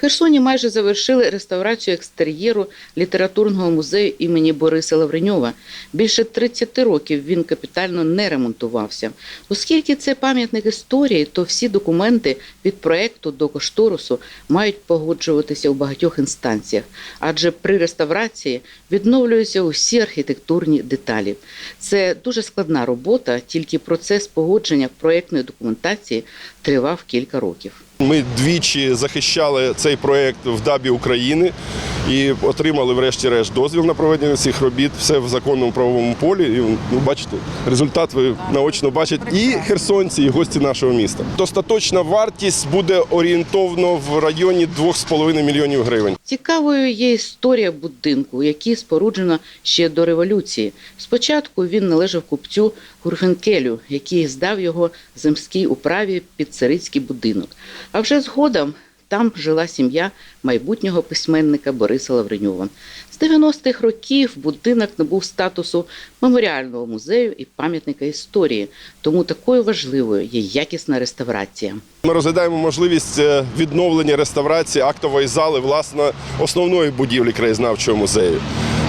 Херсоні майже завершили реставрацію екстер'єру літературного музею імені Бориса Лавреньова. Більше 30 років він капітально не ремонтувався. Оскільки це пам'ятник історії, то всі документи від проекту до кошторису мають погоджуватися у багатьох інстанціях, адже при реставрації відновлюються усі архітектурні деталі. Це дуже складна робота, тільки процес погодження проектної документації тривав кілька років. Ми двічі захищали цей проект в ДАБі України і отримали, врешті-решт, дозвіл на проведення цих робіт. Все в законному правовому полі. І ну, бачите, результат ви наочно бачите і херсонці, і гості нашого міста. Остаточна вартість буде орієнтовно в районі 2,5 мільйонів гривень. Цікавою є історія будинку, який споруджено ще до революції. Спочатку він належав купцю Гурфенкелю, який здав його земській управі під царицький будинок. А вже згодом там жила сім'я майбутнього письменника Бориса Лавреньова. З 90-х років будинок набув статусу меморіального музею і пам'ятника історії, тому такою важливою є якісна реставрація. Ми розглядаємо можливість е, відновлення реставрації актової зали власне основної будівлі краєзнавчого музею.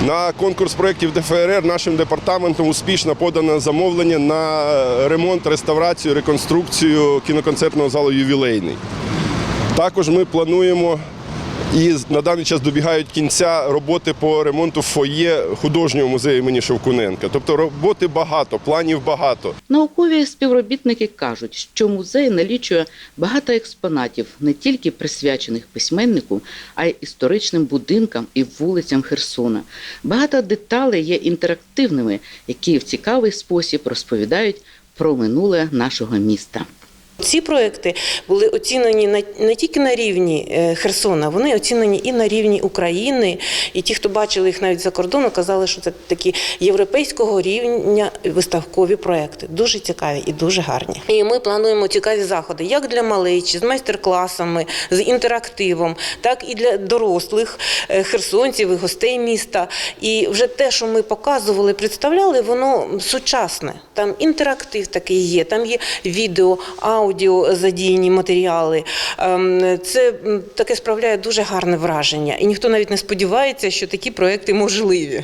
На конкурс проєктів ДФРР нашим департаментом успішно подано замовлення на е, ремонт, реставрацію, реконструкцію кіноконцертного залу ювілейний. Також ми плануємо і на даний час добігають кінця роботи по ремонту фоє художнього музею імені Шевкуненка. Тобто роботи багато, планів багато. Наукові співробітники кажуть, що музей налічує багато експонатів, не тільки присвячених письменнику, а й історичним будинкам і вулицям Херсона. Багато деталей є інтерактивними, які в цікавий спосіб розповідають про минуле нашого міста. Ці проекти були оцінені не тільки на рівні е, Херсона, вони оцінені і на рівні України. І ті, хто бачили їх навіть за кордону, казали, що це такі європейського рівня виставкові проекти. Дуже цікаві і дуже гарні. І ми плануємо цікаві заходи як для малечі, з майстер-класами, з інтерактивом, так і для дорослих е, херсонців і гостей міста. І вже те, що ми показували, представляли, воно сучасне. Там інтерактив такий є, там є відео, аудіо задіяні матеріали. Ем, Це таке справляє дуже гарне враження. І ніхто навіть не сподівається, що такі проекти можливі.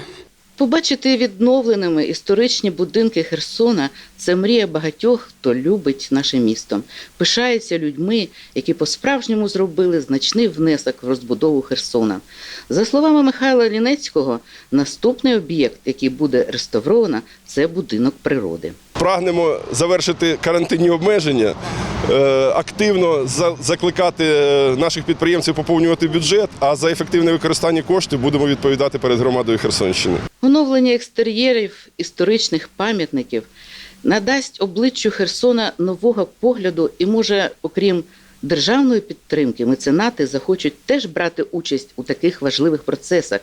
Побачити відновленими історичні будинки Херсона це мрія багатьох, хто любить наше місто, пишається людьми, які по-справжньому зробили значний внесок в розбудову Херсона. За словами Михайла Лінецького, наступний об'єкт, який буде реставровано, це будинок природи. Прагнемо завершити карантинні обмеження, е, активно за- закликати е, наших підприємців поповнювати бюджет, а за ефективне використання коштів будемо відповідати перед громадою Херсонщини. Оновлення екстер'єрів історичних пам'ятників надасть обличчю Херсона нового погляду і може, окрім державної підтримки, меценати захочуть теж брати участь у таких важливих процесах,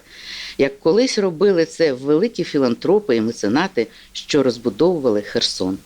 як колись робили це великі філантропи і меценати, що розбудовували Херсон.